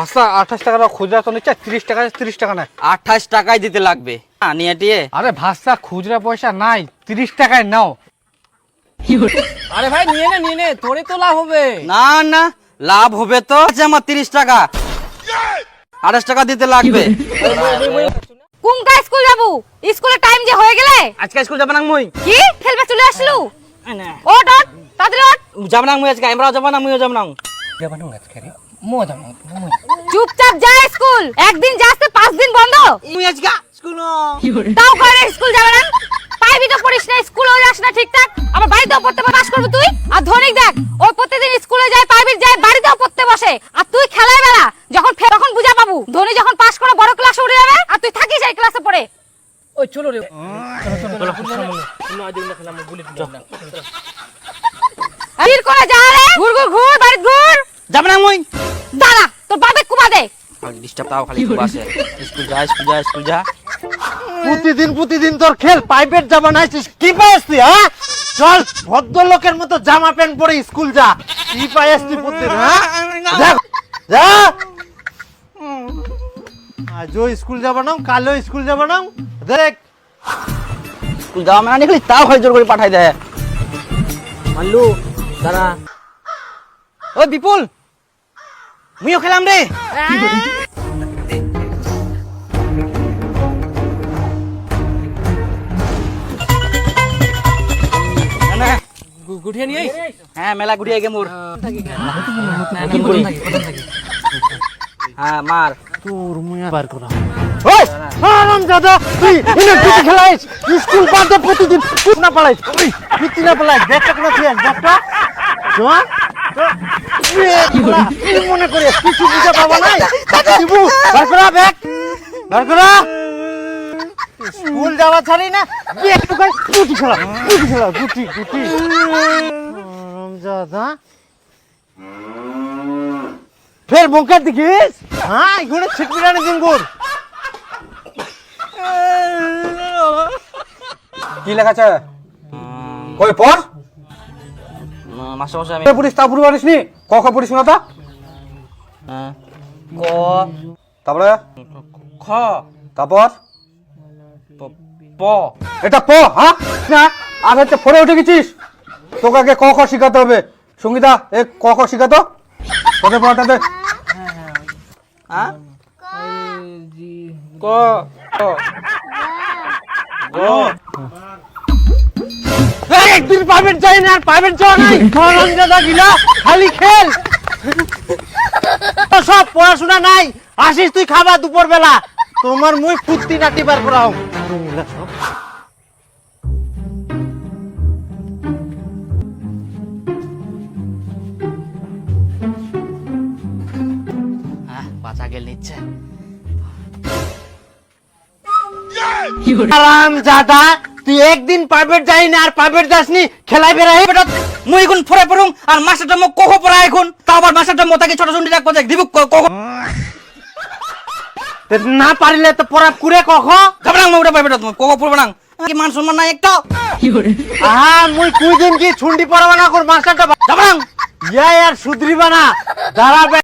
ভাষা আঠাশ টাকা খুচরা তো নিচ্ছে তিরিশ টাকা তিরিশ টাকা নেয়। আঠাশ টাকায় দিতে লাগবে। নিয়ে টিয়ে। আরে ভাষা খুচরা পয়সা নাই তিরিশ টাকায় নাও। আরে ভাই নিয়ে নে নিয়ে নে তোরে তো লাভ হবে। না না লাভ হবে তো। আছে আমার তিরিশ টাকা। আঠাশ টাকা দিতে লাগবে। কোনটা স্কুল যাব? স্কুলের টাইম যে হয়ে গেলে? আজকে স্কুল যাব না মুই? কি? খেলবে চলে আসলু? ওট ওট তাড়াতাড়ি ওট যাব না মুই আজকে আমরাও যাব না মুইও যাব না। চুপচাপ যা স্কুল। একদিন যাচ্ছে পাঁচ দিন বন্ধ। মুই আজকে স্কুল তাও করে স্কুল যাবে না? পাইবি তো পড়িস না স্কুলেও যাস না ঠিকঠাক। আবার বাড়িতেও পড়তে পাস করবি তুই? আর ধনিক দেখ ওই প্রতিদিন স্কুলে যায় প্রাইভেট যায় বাড়িতেও পড়তে বসে। আর তুই খেলায় বেলা যখন ফে- তখন বুঝা পাবু ধনী যখন পাস করে বড় ক্লাসে উঠে যাবে আর তুই থাকিস এই ক্লাসে পড়ে। ওই চলো রে। ভিড় করে যা রে। ঘুর ঘুর ঘুর বাড়ি ঘুর। যাব না মুই? ডিস্টার্ব তাও খালি খুব আসে স্কুল যা স্কুল যা স্কুল যা। প্রতিদিন প্রতিদিন তোর খেল প্রাইভেট জামা নাইছিস। কি পাইস তুই হ্যাঁ? চল ভদ্রলোকের মতো জামা প্যান্ট পরে স্কুল যা। কি পাইস তুই প্রতিদিন হ্যাঁ? যা, যা আজও স্কুল যাব না কালও স্কুল যাব না দেখ। স্কুল যাওয়া মানে খালি তাও খালি জোর করে পাঠাই দেয়। মাল্লু দাঁড়া। ওই বিপুল! মুইও খেলাম রে। গু- গুটিয়ে নিয়ে হ্যাঁ মেলা ঘুরিয়ে গে মোর। হ্যাঁ মার। তোর মুয়া বার করা। আরাম দাদা তুই ইনে পিটি খেলাইস স্কুল বাদে প্রতিদিন। পিট না পালাইস। পিটি না পালাইস। দেখটা কোন তুই দেখটা জমা মনে করে কিছু বুঝে পাবা নাই? বার করা ব্যাগ বার করা। স্কুল যাওয়া ছাড়ি না? কি একটু করে গুটি খেলা গুটি খেলা গুটি গুটি। দাদা ফের বঙ্কা দেখিস হ্যাঁ এগুলো ছিটপিটানি দিন গোর কি লেখা আছে? কই পর? মাসে মাসে আমি পড়িস তা পুরো পারিস নি ক খ পড়িস না তা হ্যাঁ, ক। তারপরে? খ। তারপর? প- এটা প হ্যাঁ না আর হচ্ছে ফোরে উঠে গেছিস? তোকে আগে ক খ শিখাতে হবে। সঙ্গীতা এ ক খ শিখাতো? তোকে পড়াতে হ্যাঁ? ক একদিন প্রাইভেট যাই না আর প্রাইভেট যাওয়া নাই। দাদা গিলা খালি খেল। তো সব পড়াশোনা নাই। আসিস তুই খাবা দুপুর বেলা তোমার মুই ফুর্তি নাটি বার করা হোক হ্যাঁ বাঁচা গেল নিচ্ছে। আরাম দাদা তুই একদিন প্রাইভেট যাই না আর প্রাইভেট যাসনি খেলাই বেড়াই বেটা মুই এখন ফরে পড়ুম আর মাস্টারটা মোক কখ পড়া এখন? তা আবার মাস্টারটা মোতাকে ছোট শুনতে রাখব দেখ, দিব কখ না পারিলে তো পড়া কুড়ে কখ যাবে না পাইবে তুমি কখ পড়বে না। কি মান সম্মান নাই একটা? আহা মুই কুই দিন কি ছুন্ডি পড়াবা না কর মাস্টারটা যাবে ইয়া আর সুদ্রিবা না দাঁড়াবে